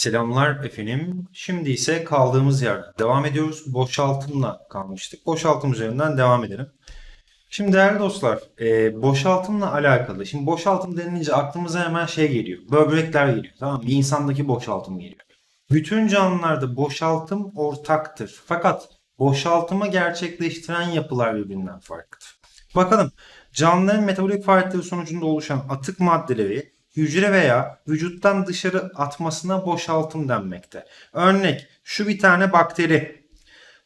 Selamlar efendim. Şimdi ise kaldığımız yerden devam ediyoruz. Boşaltımla kalmıştık. Boşaltım üzerinden devam edelim. Şimdi değerli dostlar, e, boşaltımla alakalı. Şimdi boşaltım denilince aklımıza hemen şey geliyor. Böbrekler geliyor. Tamam mı? İnsandaki boşaltım geliyor. Bütün canlılarda boşaltım ortaktır. Fakat boşaltımı gerçekleştiren yapılar birbirinden farklıdır. Bakalım canlıların metabolik faaliyetleri sonucunda oluşan atık maddeleri hücre veya vücuttan dışarı atmasına boşaltım denmekte. Örnek şu bir tane bakteri.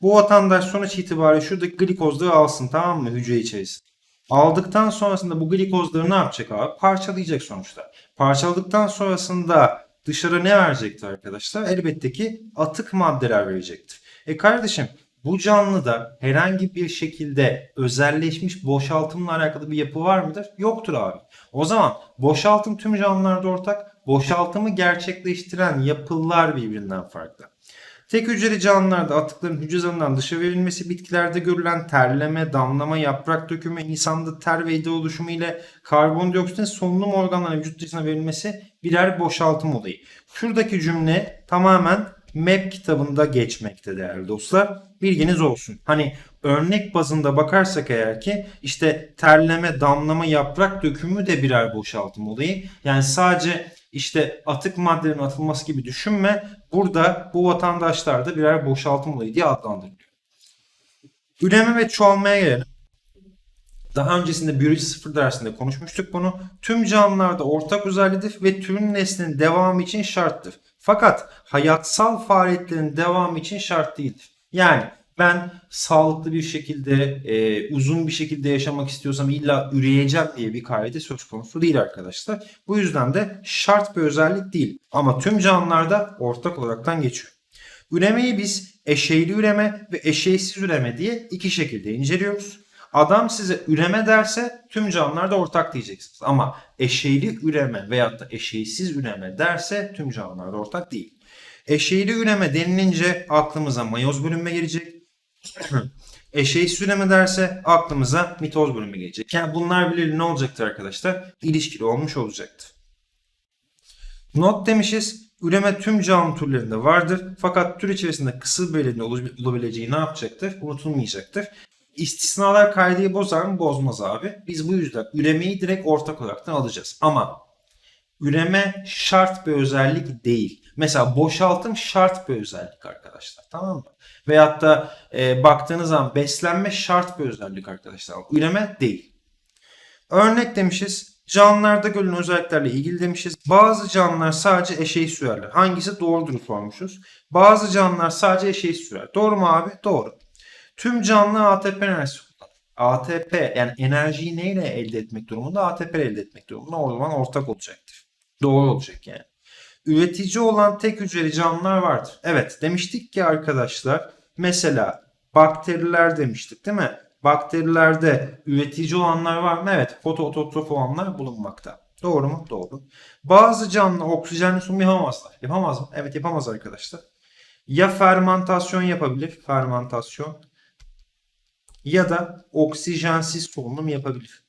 Bu vatandaş sonuç itibariyle şuradaki glikozları alsın tamam mı hücre içerisinde. Aldıktan sonrasında bu glikozları ne yapacak abi? Parçalayacak sonuçta. Parçaladıktan sonrasında dışarı ne verecektir arkadaşlar? Elbette ki atık maddeler verecektir. E kardeşim bu canlıda herhangi bir şekilde özelleşmiş boşaltımla alakalı bir yapı var mıdır? Yoktur abi. O zaman boşaltım tüm canlılarda ortak. Boşaltımı gerçekleştiren yapılar birbirinden farklı. Tek hücreli canlılarda atıkların hücre zarından dışa verilmesi, bitkilerde görülen terleme, damlama, yaprak dökümü, insanda ter ve idrar oluşumu ile karbondioksitin solunum organlarına vücut dışına verilmesi birer boşaltım olayı. Şuradaki cümle tamamen MEP kitabında geçmekte değerli dostlar. Bilginiz olsun. Hani örnek bazında bakarsak eğer ki işte terleme, damlama, yaprak dökümü de birer boşaltım olayı. Yani sadece işte atık maddelerin atılması gibi düşünme. Burada bu vatandaşlar da birer boşaltım olayı diye adlandırılıyor. Üreme ve çoğalmaya gelelim. Daha öncesinde biyoloji sıfır dersinde konuşmuştuk bunu. Tüm canlılarda ortak özelliğidir ve türün neslinin devamı için şarttır. Fakat hayatsal faaliyetlerin devamı için şart değildir. Yani ben sağlıklı bir şekilde, e, uzun bir şekilde yaşamak istiyorsam illa üreyeceğim diye bir kaide söz konusu değil arkadaşlar. Bu yüzden de şart bir özellik değil. Ama tüm canlılarda ortak olaraktan geçiyor. Üremeyi biz eşeyli üreme ve eşeysiz üreme diye iki şekilde inceliyoruz. Adam size üreme derse tüm canlılarda ortak diyeceksiniz. Ama eşeyli üreme veyahut da eşeysiz üreme derse tüm canlılarda ortak değil. Eşeyli üreme denilince aklımıza mayoz bölünme gelecek. Eşeysiz üreme derse aklımıza mitoz bölünme gelecek. Yani bunlar birbiriyle ne olacaktır arkadaşlar? İlişkili olmuş olacaktır. Not demişiz. Üreme tüm canlı türlerinde vardır. Fakat tür içerisinde kısır belirli olabileceği ne yapacaktır? Unutulmayacaktır. İstisnalar kaideyi bozar mı? Bozmaz abi. Biz bu yüzden üremeyi direkt ortak olaraktan alacağız. Ama üreme şart bir özellik değil. Mesela boşaltım şart bir özellik arkadaşlar. Tamam mı? Veyahut da e, baktığınız zaman beslenme şart bir özellik arkadaşlar. Üreme değil. Örnek demişiz. Canlılarda görülen özelliklerle ilgili demişiz. Bazı canlılar sadece eşeği sürerler. Hangisi doğrudur sormuşuz. Bazı canlılar sadece eşeği sürer. Doğru mu abi? Doğru. Tüm canlı ATP enerjisi. ATP yani enerjiyi neyle elde etmek durumunda? ATP elde etmek durumunda. O zaman ortak olacaktır. Doğru olacak yani. Üretici olan tek hücreli canlılar vardır. Evet demiştik ki arkadaşlar mesela bakteriler demiştik değil mi? Bakterilerde üretici olanlar var mı? Evet fotoototrof olanlar bulunmakta. Doğru mu? Doğru. Bazı canlı oksijenli sunum yapamazlar. Yapamaz mı? Evet yapamaz arkadaşlar. Ya fermentasyon yapabilir. Fermentasyon ya da oksijensiz solunum yapabilir.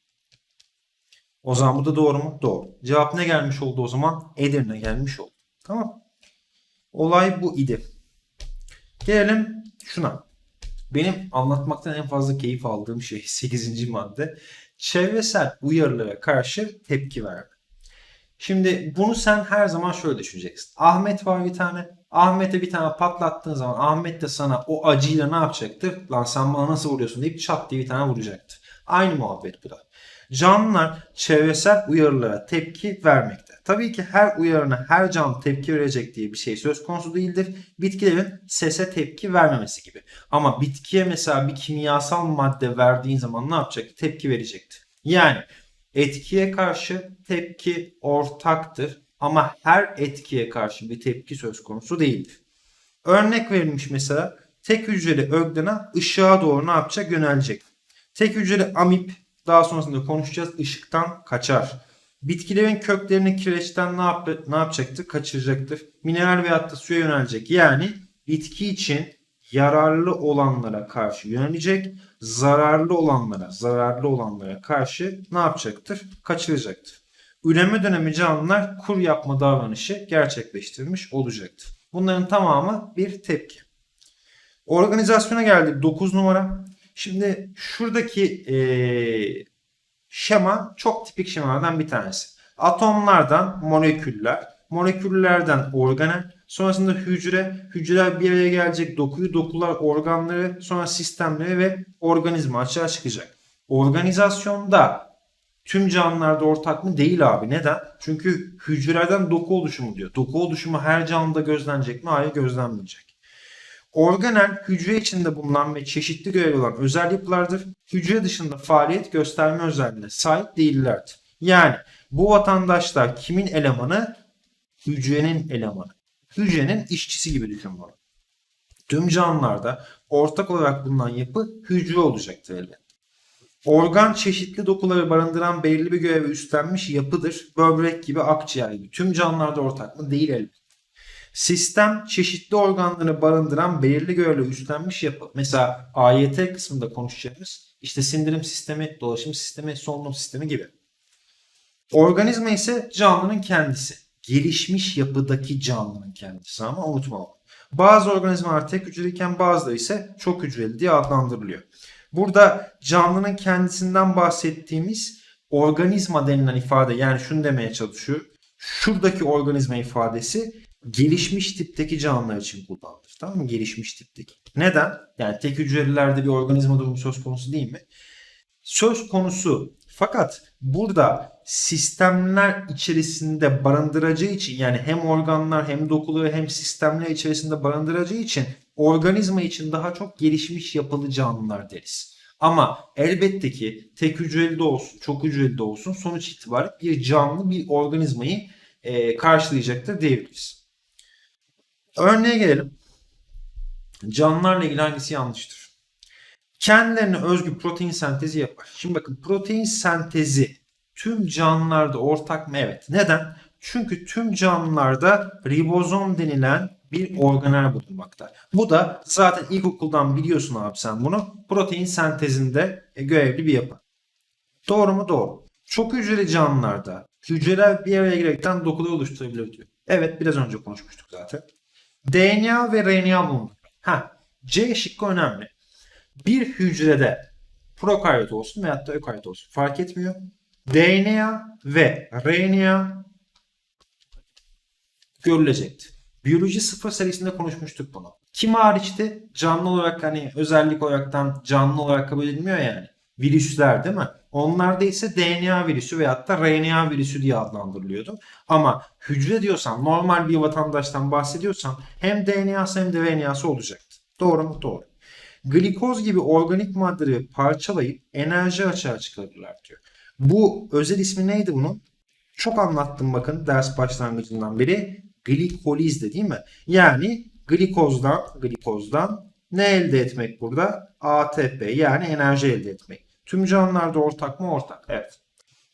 O zaman bu da doğru mu? Doğru. Cevap ne gelmiş oldu o zaman? Edirne gelmiş oldu. Tamam. Olay bu idi. Gelelim şuna. Benim anlatmaktan en fazla keyif aldığım şey 8. madde. Çevresel uyarılara karşı tepki verme. Şimdi bunu sen her zaman şöyle düşüneceksin. Ahmet var bir tane. Ahmet'e bir tane patlattığın zaman Ahmet de sana o acıyla ne yapacaktır? Lan sen bana nasıl vuruyorsun deyip çat diye bir tane vuracaktır. Aynı muhabbet bu da. Canlılar çevresel uyarılara tepki vermekte. Tabii ki her uyarına her canlı tepki verecek diye bir şey söz konusu değildir. Bitkilerin sese tepki vermemesi gibi. Ama bitkiye mesela bir kimyasal madde verdiğin zaman ne yapacak? Tepki verecektir. Yani etkiye karşı tepki ortaktır ama her etkiye karşı bir tepki söz konusu değildir. Örnek verilmiş mesela tek hücreli öglena ışığa doğru ne yapacak? Yönelecek. Tek hücreli amip daha sonrasında konuşacağız ışıktan kaçar. Bitkilerin köklerini kireçten ne, yap ne yapacaktır? Kaçıracaktır. Mineral veyahut da suya yönelecek. Yani bitki için yararlı olanlara karşı yönelecek. Zararlı olanlara, zararlı olanlara karşı ne yapacaktır? Kaçıracaktır. üreme dönemi canlılar kur yapma davranışı gerçekleştirmiş olacaktır. Bunların tamamı bir tepki. Organizasyona geldik 9 numara. Şimdi şuradaki eee, şema çok tipik şemalardan bir tanesi. Atomlardan moleküller, moleküllerden organel, sonrasında hücre, hücreler bir araya gelecek, dokuyu, dokular, organları, sonra sistemleri ve organizma açığa çıkacak. Organizasyonda tüm canlılarda ortak mı? Değil abi. Neden? Çünkü hücrelerden doku oluşumu diyor. Doku oluşumu her canlıda gözlenecek mi? Hayır gözlenmeyecek. Organel hücre içinde bulunan ve çeşitli görevi olan özel yapılardır. Hücre dışında faaliyet gösterme özelliğine sahip değillerdir. Yani bu vatandaşlar kimin elemanı? Hücrenin elemanı. Hücrenin işçisi gibi düşün bunu. Tüm canlılarda ortak olarak bulunan yapı hücre olacaktır elbette. Organ çeşitli dokuları barındıran belirli bir görevi üstlenmiş yapıdır. Böbrek gibi, akciğer gibi. Tüm canlılarda ortak mı? Değil elbette. Sistem çeşitli organları barındıran belirli görevle üstlenmiş yapı. Mesela AYT kısmında konuşacağımız işte sindirim sistemi, dolaşım sistemi, solunum sistemi gibi. Organizma ise canlının kendisi. Gelişmiş yapıdaki canlının kendisi ama unutma onu. Bazı organizmalar tek hücreliyken bazıları ise çok hücreli diye adlandırılıyor. Burada canlının kendisinden bahsettiğimiz organizma denilen ifade yani şunu demeye çalışıyor. Şuradaki organizma ifadesi gelişmiş tipteki canlılar için kullanılır. Tamam mı? Gelişmiş tipteki. Neden? Yani tek hücrelilerde bir organizma durumu söz konusu değil mi? Söz konusu. Fakat burada sistemler içerisinde barındıracağı için yani hem organlar hem dokuları hem sistemler içerisinde barındıracağı için organizma için daha çok gelişmiş yapılı canlılar deriz. Ama elbette ki tek hücreli de olsun, çok hücreli de olsun sonuç itibariyle bir canlı bir organizmayı e, karşılayacaktır diyebiliriz. Örneğe gelelim. Canlılarla ilgili hangisi yanlıştır? Kendilerine özgü protein sentezi yapar. Şimdi bakın protein sentezi tüm canlılarda ortak mı? Evet. Neden? Çünkü tüm canlılarda ribozom denilen bir organel bulunmakta. Bu da zaten ilkokuldan biliyorsun abi sen bunu. Protein sentezinde e, görevli bir yapı. Doğru mu? Doğru. Çok hücreli canlılarda hücreler bir araya girerekten dokuları oluşturabilir diyor. Evet biraz önce konuşmuştuk zaten. DNA ve RNA bulunur. Ha, C şıkkı önemli. Bir hücrede prokaryot olsun veyahut da ökaryot olsun fark etmiyor. DNA ve RNA görülecekti. Biyoloji sıfır serisinde konuşmuştuk bunu. Kim hariçti? Canlı olarak hani özellik olaraktan canlı olarak kabul edilmiyor yani. Virüsler değil mi? Onlarda ise DNA virüsü veyahut da RNA virüsü diye adlandırılıyordu. Ama hücre diyorsan normal bir vatandaştan bahsediyorsan hem DNA'sı hem de RNA'sı olacaktı. Doğru mu? Doğru. Glikoz gibi organik maddeleri parçalayıp enerji açığa çıkarırlar diyor. Bu özel ismi neydi bunun? Çok anlattım bakın ders başlangıcından beri. Glikoliz de değil mi? Yani glikozdan, glikozdan ne elde etmek burada? ATP yani enerji elde etmek. Tüm canlılarda ortak mı? Ortak. Evet.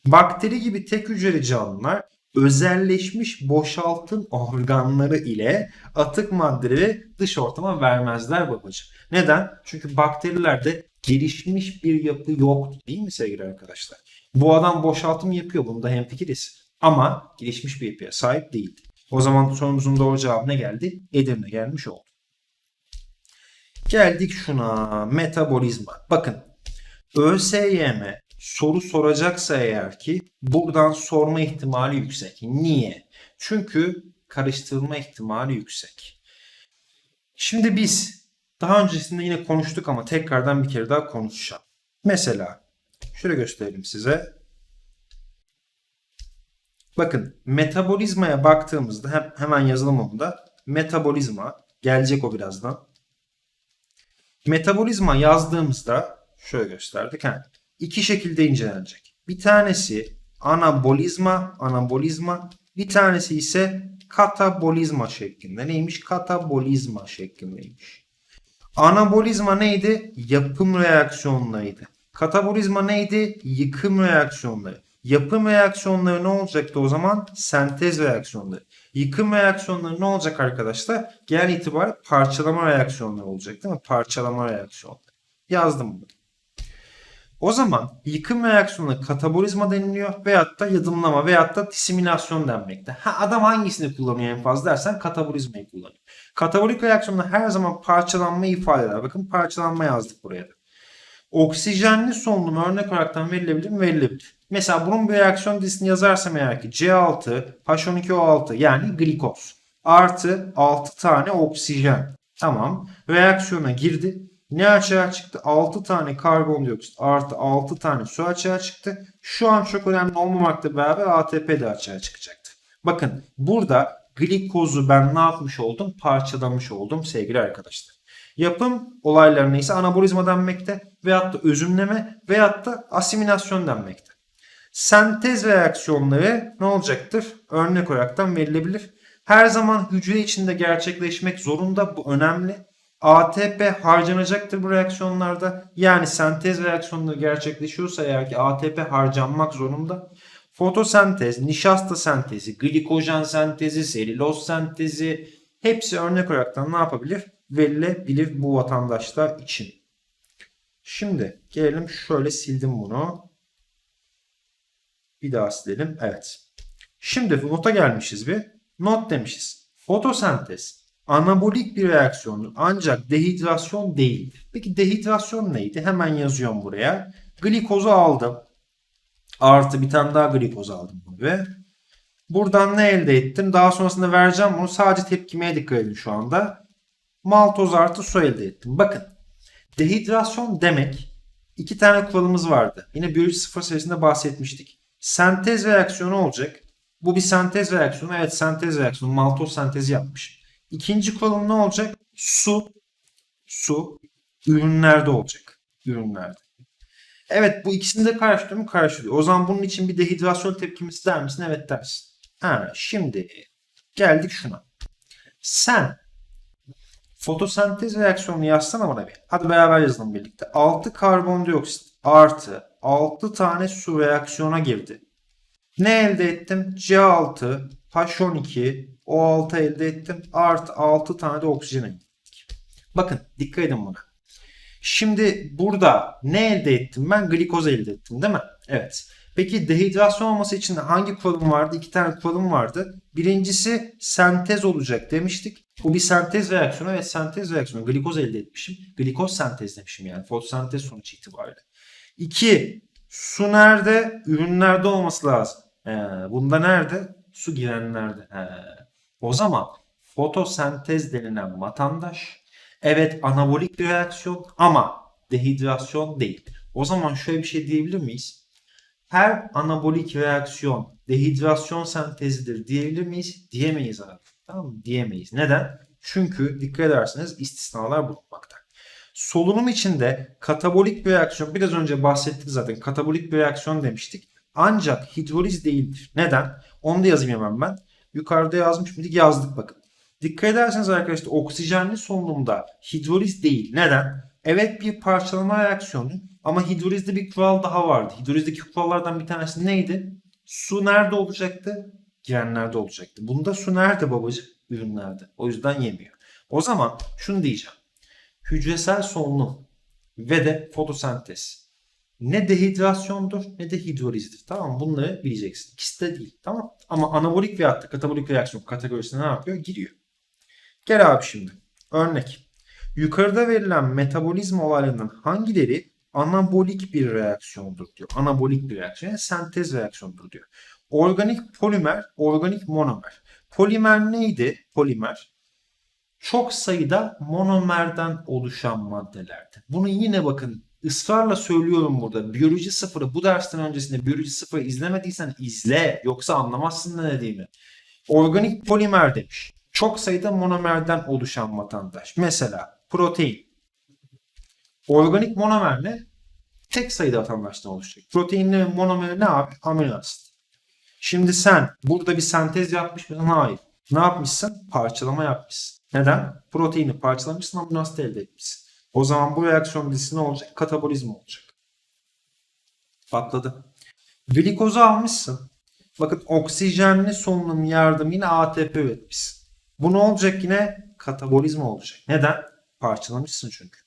Bakteri gibi tek hücreli canlılar özelleşmiş boşaltım organları ile atık maddeleri dış ortama vermezler babacığım. Neden? Çünkü bakterilerde gelişmiş bir yapı yok değil mi sevgili arkadaşlar? Bu adam boşaltım yapıyor. Bunda hemfikiriz. Ama gelişmiş bir yapıya sahip değildi. O zaman sorumuzun doğru cevabı ne geldi? Edirne gelmiş oldu. Geldik şuna. Metabolizma. Bakın ÖSYM soru soracaksa eğer ki buradan sorma ihtimali yüksek. Niye? Çünkü karıştırma ihtimali yüksek. Şimdi biz daha öncesinde yine konuştuk ama tekrardan bir kere daha konuşacağım. Mesela şöyle göstereyim size. Bakın metabolizmaya baktığımızda hem, hemen yazılımımda metabolizma gelecek o birazdan. Metabolizma yazdığımızda şöyle gösterdik. Ha, iki şekilde incelenecek. Bir tanesi anabolizma, anabolizma. Bir tanesi ise katabolizma şeklinde. Neymiş? Katabolizma şeklindeymiş. Anabolizma neydi? Yapım reaksiyonlarıydı. Katabolizma neydi? Yıkım reaksiyonları. Yapım reaksiyonları ne olacaktı o zaman? Sentez reaksiyonları. Yıkım reaksiyonları ne olacak arkadaşlar? Genel itibariyle parçalama reaksiyonları olacak değil mi? Parçalama reaksiyonları. Yazdım bunu. O zaman yıkım reaksiyonuna katabolizma deniliyor veyahut da yadımlama veyahut da disimilasyon denmekte. Ha, adam hangisini kullanıyor en fazla dersen katabolizmayı kullanıyor. Katabolik reaksiyonda her zaman parçalanma ifade eder. Bakın parçalanma yazdık buraya da. Oksijenli solunum örnek olaraktan verilebilir mi? Verilebilir. Mesela bunun bir reaksiyon dizisini yazarsam eğer ki C6 H12O6 yani glikoz artı 6 tane oksijen. Tamam. Reaksiyona girdi. Ne açığa çıktı? 6 tane karbondioksit artı 6 tane su açığa çıktı. Şu an çok önemli olmamakla beraber ATP de açığa çıkacaktı. Bakın burada glikozu ben ne yapmış oldum? Parçalamış oldum sevgili arkadaşlar. Yapım olaylarına ise anabolizma denmekte veyahut da özümleme veyahut da asimilasyon denmekte. Sentez reaksiyonları ne olacaktır? Örnek olaraktan verilebilir. Her zaman hücre içinde gerçekleşmek zorunda. Bu önemli. ATP harcanacaktır bu reaksiyonlarda. Yani sentez reaksiyonları gerçekleşiyorsa eğer ki ATP harcanmak zorunda. Fotosentez, nişasta sentezi, glikojen sentezi, selüloz sentezi hepsi örnek olaraktan ne yapabilir? Verilebilir bu vatandaşlar için. Şimdi gelelim şöyle sildim bunu. Bir daha silelim. Evet. Şimdi nota gelmişiz bir. Not demişiz. Fotosentez anabolik bir reaksiyondur ancak dehidrasyon değildir. Peki dehidrasyon neydi? Hemen yazıyorum buraya. Glikozu aldım. Artı bir tane daha glikoz aldım ve buradan ne elde ettim? Daha sonrasında vereceğim bunu. Sadece tepkimeye dikkat edin şu anda. Maltoz artı su elde ettim. Bakın dehidrasyon demek iki tane kuralımız vardı. Yine biyoloji sıfır serisinde bahsetmiştik. Sentez reaksiyonu olacak. Bu bir sentez reaksiyonu. Evet sentez reaksiyonu. Maltoz sentezi yapmış. İkinci kuralım ne olacak? Su. Su. Ürünlerde olacak. Ürünlerde. Evet bu ikisini de karşılıyor mu? Karşılıyor. O zaman bunun için bir dehidrasyon tepkimesi der misin? Evet dersin. Ha, şimdi geldik şuna. Sen fotosentez reaksiyonunu yazsana bana bir. Hadi beraber yazalım birlikte. 6 karbondioksit artı 6 tane su reaksiyona girdi. Ne elde ettim? C6, H12, O6 elde ettim. Artı 6 tane de oksijen elde ettik. Bakın dikkat edin buna. Şimdi burada ne elde ettim ben? Glikoz elde ettim değil mi? Evet. Peki dehidrasyon olması için hangi kuralım vardı? İki tane kuralım vardı. Birincisi sentez olacak demiştik. Bu bir sentez reaksiyonu ve sentez reaksiyonu. Glikoz elde etmişim. Glikoz sentezlemişim yani. Fotosentez sonuç itibariyle. İki, su nerede? Ürünlerde olması lazım. Ee, bunda nerede? Su girenlerde. Ee, o zaman fotosentez denilen vatandaş evet anabolik bir reaksiyon ama dehidrasyon değil. O zaman şöyle bir şey diyebilir miyiz? Her anabolik reaksiyon dehidrasyon sentezidir diyebilir miyiz? Diyemeyiz abi. Tamam mı? Diyemeyiz. Neden? Çünkü dikkat ederseniz istisnalar bulunmakta. Solunum içinde katabolik bir reaksiyon biraz önce bahsettik zaten. Katabolik bir reaksiyon demiştik. Ancak hidroliz değildir. Neden? Onu da yazayım hemen ben. Yukarıda yazmış mıydık? Yazdık bakın. Dikkat ederseniz arkadaşlar oksijenli solunumda hidroliz değil. Neden? Evet bir parçalama reaksiyonu ama hidrolizde bir kural daha vardı. Hidrolizdeki kurallardan bir tanesi neydi? Su nerede olacaktı? Girenlerde olacaktı. Bunda su nerede babacık? Ürünlerde. O yüzden yemiyor. O zaman şunu diyeceğim. Hücresel solunum ve de fotosentez ne dehidrasyondur ne de hidrolizdir. Tamam? Bunları bileceksin. İkisi de değil. Tamam Ama anabolik veyahut da katabolik reaksiyon kategorisine ne yapıyor? Giriyor. Gel abi şimdi. Örnek. Yukarıda verilen metabolizma olaylarından hangileri anabolik bir reaksiyondur diyor. Anabolik bir reaksiyon. Yani sentez reaksiyonudur diyor. Organik polimer, organik monomer. Polimer neydi? Polimer çok sayıda monomerden oluşan maddelerdi. Bunu yine bakın ısrarla söylüyorum burada. Biyoloji sıfırı bu dersten öncesinde biyoloji sıfırı izlemediysen izle. Yoksa anlamazsın ne dediğimi. Organik polimer demiş. Çok sayıda monomerden oluşan vatandaş. Mesela protein. Organik monomer ne? Tek sayıda vatandaştan oluşacak. Proteinlerin monomeri ne abi? Amino asit. Şimdi sen burada bir sentez yapmış mısın? Hayır. Ne yapmışsın? Parçalama yapmışsın. Neden? Proteini parçalamışsın, amino asit elde etmişsin. O zaman bu reaksiyon dizisi ne olacak? Katabolizma olacak. Patladı. Glikozu almışsın. Bakın oksijenli solunum yardımıyla ATP üretmişsin. Bu ne olacak yine? Katabolizma olacak. Neden? Parçalamışsın çünkü.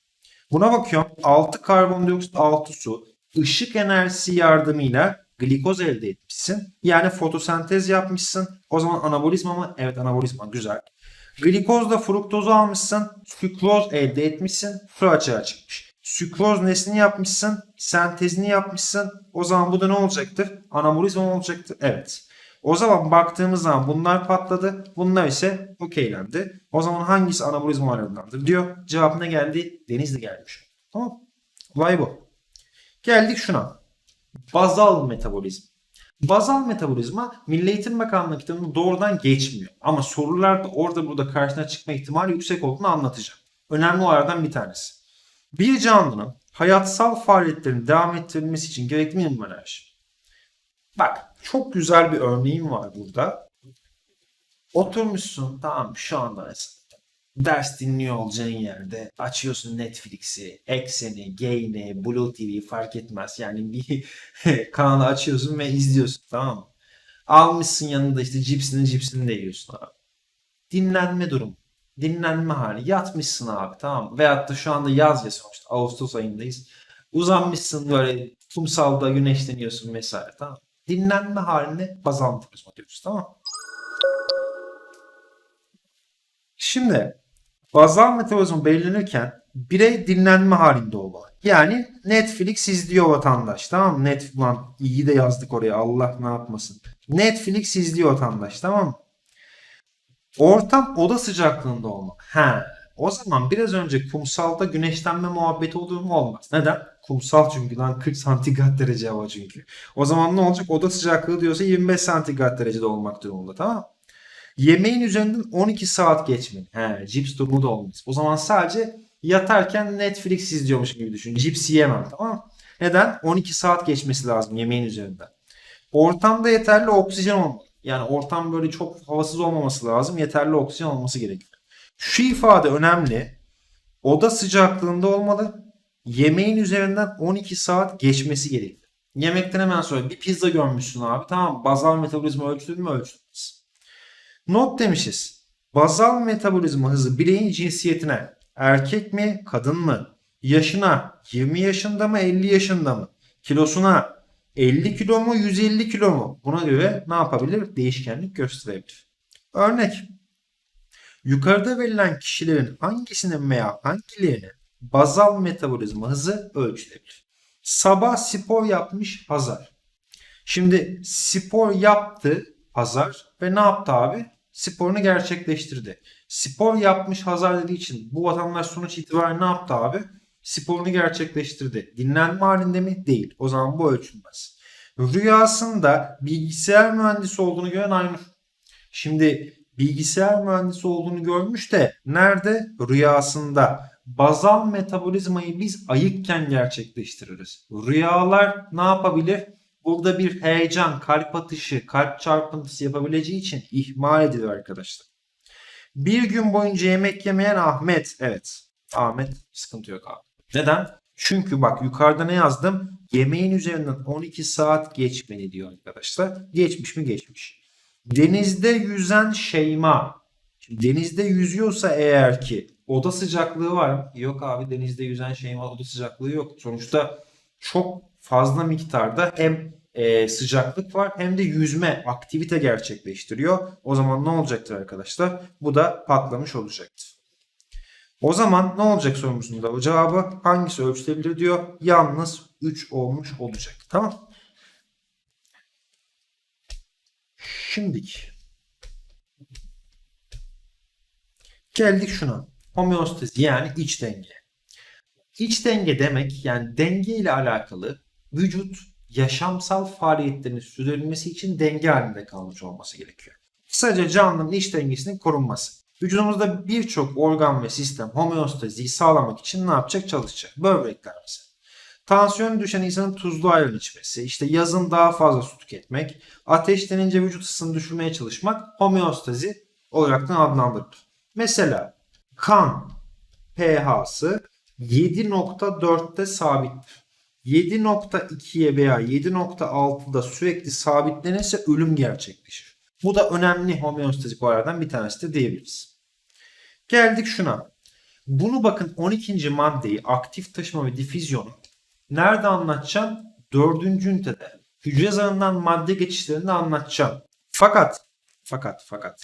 Buna bakıyorum. 6 karbondioksit, 6 su. ışık enerjisi yardımıyla glikoz elde etmişsin. Yani fotosentez yapmışsın. O zaman anabolizma mı? Evet anabolizma güzel. Glikozla fruktozu almışsın. Sükroz elde etmişsin. Su açığa çıkmış. Sükroz nesini yapmışsın? Sentezini yapmışsın. O zaman bu da ne olacaktır? Anabolizma olacaktır? Evet. O zaman baktığımız zaman bunlar patladı. Bunlar ise okeylendi. O zaman hangisi anabolizma alanlardır diyor. Cevap ne geldi? Denizli gelmiş. Tamam. Olay bu. Geldik şuna. Bazal metabolizm. Bazal metabolizma Milli Eğitim Bakanlığı kitabında doğrudan geçmiyor. Ama sorularda orada burada karşına çıkma ihtimali yüksek olduğunu anlatacağım. Önemli olaylardan bir tanesi. Bir canlının hayatsal faaliyetlerin devam ettirilmesi için gerekli minimum enerji. Bak çok güzel bir örneğim var burada. Oturmuşsun tamam şu anda ders dinliyor olacağın yerde açıyorsun Netflix'i, Exxen'i, Gain'i, Blue TV fark etmez. Yani bir kanalı açıyorsun ve izliyorsun tamam mı? Almışsın yanında işte cipsini cipsini de yiyorsun abi. Dinlenme durumu. Dinlenme hali. Yatmışsın abi tamam mı? Veyahut da şu anda yaz ya sonuçta Ağustos ayındayız. Uzanmışsın böyle kumsalda güneşleniyorsun vesaire tamam Dinlenme haline bazal metabolizma diyoruz tamam? Şimdi bazal metabolizma belirlenirken birey dinlenme halinde olmalı. Yani Netflix izliyor vatandaş tamam mı? Net, lan iyi de yazdık oraya Allah ne yapmasın. Netflix izliyor vatandaş tamam mı? Ortam oda sıcaklığında olmalı. Ha, o zaman biraz önce kumsalda güneşlenme muhabbeti olur mu olmaz. Neden? Kumsal çünkü lan 40 santigrat derece hava çünkü. O zaman ne olacak? Oda sıcaklığı diyorsa 25 santigrat derecede olmak durumunda tamam? Yemeğin üzerinden 12 saat geçmeli. He, cips durumu da olmaz. O zaman sadece yatarken Netflix izliyormuş gibi düşün. Cips yiyemem tamam? Neden? 12 saat geçmesi lazım yemeğin üzerinden. Ortamda yeterli oksijen olmalı. Yani ortam böyle çok havasız olmaması lazım. Yeterli oksijen olması gerekiyor. Şu ifade önemli. Oda sıcaklığında olmalı. Yemeğin üzerinden 12 saat geçmesi gerekiyor. Yemekten hemen sonra bir pizza görmüşsün abi. Tamam bazal metabolizma ölçülür mü ölçülmez. Not demişiz. Bazal metabolizma hızı bireyin cinsiyetine erkek mi kadın mı? Yaşına 20 yaşında mı 50 yaşında mı? Kilosuna 50 kilo mu 150 kilo mu? Buna göre ne yapabilir? Değişkenlik gösterebilir. Örnek. Yukarıda verilen kişilerin hangisinin veya hangilerinin bazal metabolizma hızı ölçülebilir? Sabah spor yapmış Hazar. Şimdi spor yaptı Hazar ve ne yaptı abi? Sporunu gerçekleştirdi. Spor yapmış Hazar dediği için bu vatandaş sonuç itibariyle ne yaptı abi? Sporunu gerçekleştirdi. Dinlenme halinde mi? Değil. O zaman bu ölçülmez. Rüyasında bilgisayar mühendisi olduğunu gören Aynur. Şimdi bilgisayar mühendisi olduğunu görmüş de nerede? Rüyasında. Bazal metabolizmayı biz ayıkken gerçekleştiririz. Rüyalar ne yapabilir? Burada bir heyecan, kalp atışı, kalp çarpıntısı yapabileceği için ihmal edilir arkadaşlar. Bir gün boyunca yemek yemeyen Ahmet. Evet. Ahmet sıkıntı yok abi. Neden? Çünkü bak yukarıda ne yazdım? Yemeğin üzerinden 12 saat geçmeli diyor arkadaşlar. Geçmiş mi geçmiş. Denizde yüzen Şeyma. Şimdi denizde yüzüyorsa eğer ki oda sıcaklığı var mı? Yok abi denizde yüzen Şeyma oda sıcaklığı yok. Sonuçta çok fazla miktarda hem e, sıcaklık var hem de yüzme aktivite gerçekleştiriyor. O zaman ne olacaktır arkadaşlar? Bu da patlamış olacaktır. O zaman ne olacak sorumuzun da cevabı hangisi ölçülebilir diyor. Yalnız 3 olmuş olacak. Tamam. Şimdik. Geldik şuna. Homeostezi yani iç denge. İç denge demek yani denge ile alakalı vücut yaşamsal faaliyetlerin sürdürülmesi için denge halinde kalmış olması gerekiyor. Kısaca canlının iç dengesinin korunması. Vücudumuzda birçok organ ve sistem homeostaziyi sağlamak için ne yapacak? Çalışacak. Böbrekler mesela. Tansiyon düşen insanın tuzlu ayran içmesi, işte yazın daha fazla su tüketmek, ateşlenince vücut ısısını düşürmeye çalışmak homeostazi olarak da adlandırılır. Mesela kan pH'sı 7.4'te sabittir. 7.2'ye veya 7.6'da sürekli sabitlenirse ölüm gerçekleşir. Bu da önemli homeostatik olaylardan bir tanesidir diyebiliriz. Geldik şuna. Bunu bakın 12. maddeyi aktif taşıma ve difüzyonu nerede anlatacağım? dördüncü ünitede hücre zarından madde geçişlerini anlatacağım. Fakat, fakat, fakat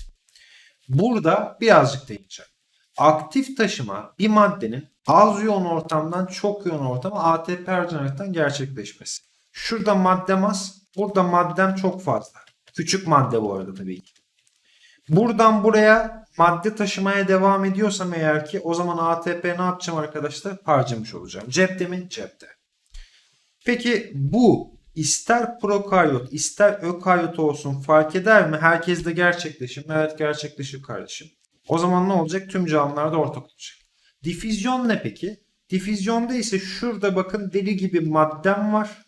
burada birazcık değineceğim. Aktif taşıma bir maddenin az yoğun ortamdan çok yoğun ortama ATP harcanaraktan gerçekleşmesi. Şurada maddem az, burada maddem çok fazla. Küçük madde bu arada tabii ki. Buradan buraya madde taşımaya devam ediyorsam eğer ki o zaman ATP ne yapacağım arkadaşlar? Harcamış olacağım. Cepte mi? Cepte. Peki bu ister prokaryot ister ökaryot olsun fark eder mi? Herkes de gerçekleşir mi? Evet gerçekleşir kardeşim. O zaman ne olacak? Tüm canlılarda ortak olacak. Difüzyon ne peki? Difüzyonda ise şurada bakın deli gibi maddem var.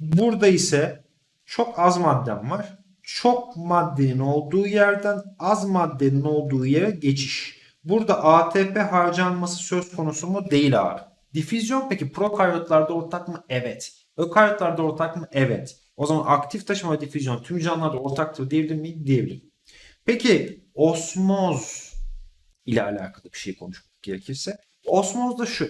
Burada ise çok az maddem var. Çok maddenin olduğu yerden az maddenin olduğu yere geçiş. Burada ATP harcanması söz konusu mu? Değil abi. Difüzyon peki prokaryotlarda ortak mı? Evet. Ökaryotlarda ortak mı? Evet. O zaman aktif taşıma ve difüzyon tüm canlılarda ortaktır diyebilir miyim? Diyebilirim. Peki osmoz ile alakalı bir şey konuşmak gerekirse. Osmoz da şu.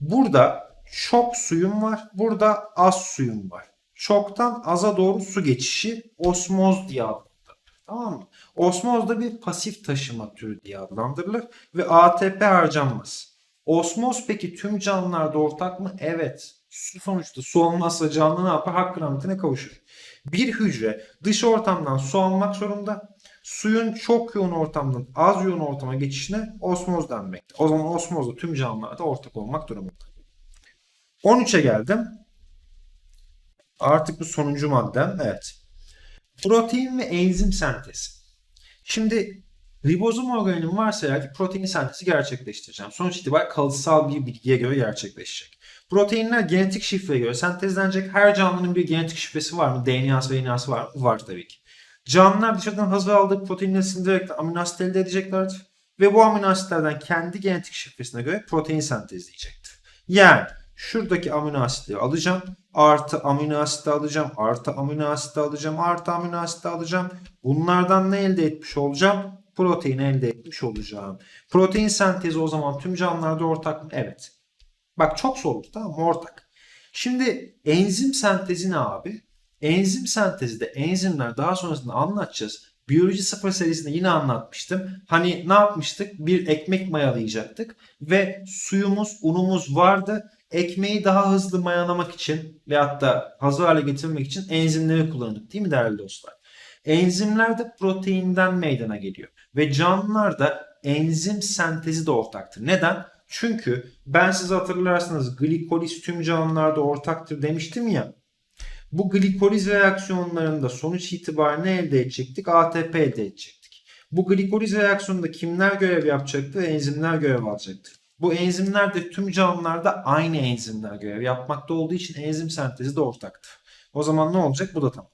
Burada çok suyum var. Burada az suyum var. Çoktan aza doğru su geçişi osmoz diye adlandırılır. Tamam mı? Osmoz da bir pasif taşıma türü diye adlandırılır ve ATP harcanmaz. Osmoz peki tüm canlılarda ortak mı? Evet. Su sonuçta su olmazsa canlı ne yapar? Hak rahmetine kavuşur. Bir hücre dış ortamdan su almak zorunda. Suyun çok yoğun ortamdan az yoğun ortama geçişine osmoz denmekte. O zaman osmoz da tüm canlılarda ortak olmak durumunda. 13'e geldim. Artık bu sonuncu maddem. Evet. Protein ve enzim sentezi. Şimdi ribozom organelin varsa eğer protein sentezi gerçekleştireceğim. Sonuç itibariyle kalıtsal bir bilgiye göre gerçekleşecek. Proteinler genetik şifreye göre sentezlenecek. Her canlının bir genetik şifresi var mı? DNA'sı ve RNA'sı var mı? Var tabii ki. Canlılar dışarıdan hazır aldığı proteinleri sindirerek amino asit elde edeceklerdir. Ve bu amino asitlerden kendi genetik şifresine göre protein sentezleyecektir. Yani şuradaki amino asitleri alacağım. Artı amino asiti alacağım. Artı amino asiti alacağım. Artı amino asiti alacağım. Bunlardan ne elde etmiş olacağım? Protein elde etmiş olacağım. Protein sentezi o zaman tüm canlılarda ortak mı? Evet. Bak çok soruldu tamam? Ortak. Şimdi enzim sentezi ne abi? Enzim sentezi de enzimler daha sonrasında anlatacağız. Biyoloji sıfır serisinde yine anlatmıştım. Hani ne yapmıştık? Bir ekmek mayalayacaktık ve suyumuz, unumuz vardı. Ekmeği daha hızlı mayalamak için ve hatta hazır hale getirmek için enzimleri kullandık değil mi değerli dostlar? Enzimler de proteinden meydana geliyor. Ve canlılarda enzim sentezi de ortaktır. Neden? Çünkü ben size hatırlarsınız glikoliz tüm canlılarda ortaktır demiştim ya. Bu glikoliz reaksiyonlarında sonuç itibariyle elde edecektik? ATP elde edecektik. Bu glikoliz reaksiyonunda kimler görev yapacaktı? Enzimler görev alacaktı. Bu enzimler de tüm canlılarda aynı enzimler görev yapmakta olduğu için enzim sentezi de ortaktır. O zaman ne olacak? Bu da tamam.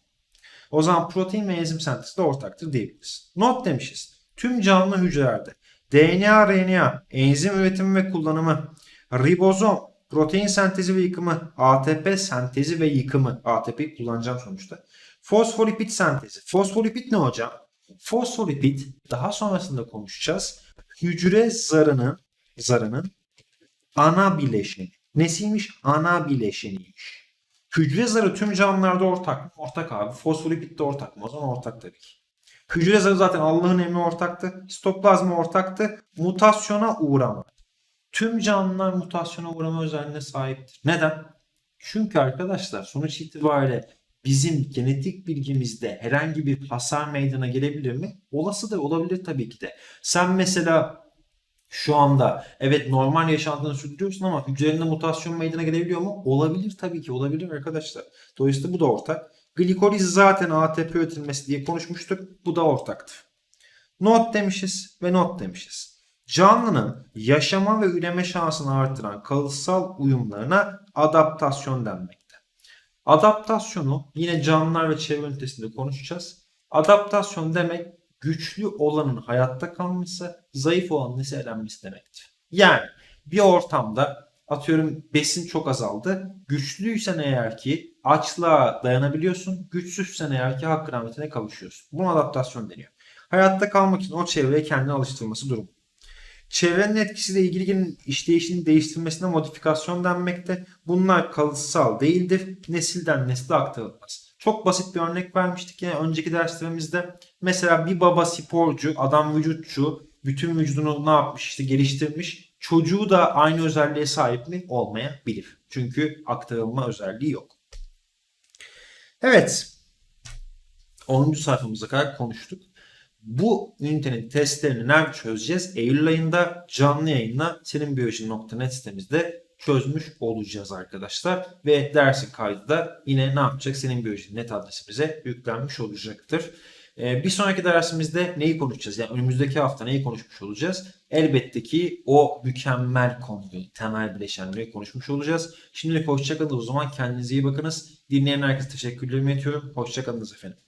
O zaman protein ve enzim sentezi de ortaktır diyebiliriz. Not demişiz. Tüm canlı hücrelerde DNA, RNA, enzim üretimi ve kullanımı, ribozom, protein sentezi ve yıkımı, ATP sentezi ve yıkımı, ATP'yi kullanacağım sonuçta. Fosfolipid sentezi. Fosfolipid ne hocam? Fosfolipid daha sonrasında konuşacağız. Hücre zarının zarının ana bileşeni. Nesiymiş? Ana bileşeniymiş. Hücre zarı tüm canlılarda ortak mı? Ortak abi. Fosfolipid de ortak mı? O zaman ortak tabii ki. Hücre zaten Allah'ın emri ortaktı. Sitoplazma ortaktı. Mutasyona uğrama. Tüm canlılar mutasyona uğrama özelliğine sahiptir. Neden? Çünkü arkadaşlar sonuç itibariyle bizim genetik bilgimizde herhangi bir hasar meydana gelebilir mi? Olası da olabilir tabii ki de. Sen mesela şu anda evet normal yaşantını sürdürüyorsun ama hücrelerinde mutasyon meydana gelebiliyor mu? Olabilir tabii ki olabilir arkadaşlar. Dolayısıyla bu da ortak. Glikoliz zaten ATP üretilmesi diye konuşmuştuk. Bu da ortaktır. Not demişiz ve not demişiz. Canlının yaşama ve üreme şansını artıran kalıtsal uyumlarına adaptasyon denmekte. Adaptasyonu yine canlılar ve çevre ünitesinde konuşacağız. Adaptasyon demek güçlü olanın hayatta kalması, zayıf olanın ise elenmesi demektir. Yani bir ortamda atıyorum besin çok azaldı. Güçlüysen eğer ki açlığa dayanabiliyorsun. Güçsüzsen eğer ki hakkı rahmetine kavuşuyorsun. Buna adaptasyon deniyor. Hayatta kalmak için o çevreye kendini alıştırması durumu. Çevrenin etkisiyle ilgilinin işleyişini değiştirmesine modifikasyon denmekte. Bunlar kalıtsal değildir. Nesilden nesile aktarılmaz. Çok basit bir örnek vermiştik yine önceki derslerimizde. Mesela bir baba sporcu, adam vücutçu, bütün vücudunu ne yapmış işte geliştirmiş. Çocuğu da aynı özelliğe sahip mi? Olmayabilir. Çünkü aktarılma özelliği yok. Evet. 10. sayfamıza kadar konuştuk. Bu ünitenin testlerini nerede çözeceğiz? Eylül ayında canlı yayınla seninbiyoloji.net sitemizde çözmüş olacağız arkadaşlar. Ve dersin kaydı da yine ne yapacak? Senin Biyoloji.net adresimize yüklenmiş olacaktır. Ee, bir sonraki dersimizde neyi konuşacağız? Yani önümüzdeki hafta neyi konuşmuş olacağız? Elbette ki o mükemmel konuyu, temel bileşenleri konuşmuş olacağız. Şimdilik hoşçakalın o zaman kendinize iyi bakınız. Dinleyen herkese teşekkürlerimi iletiyorum. Hoşçakalınız efendim.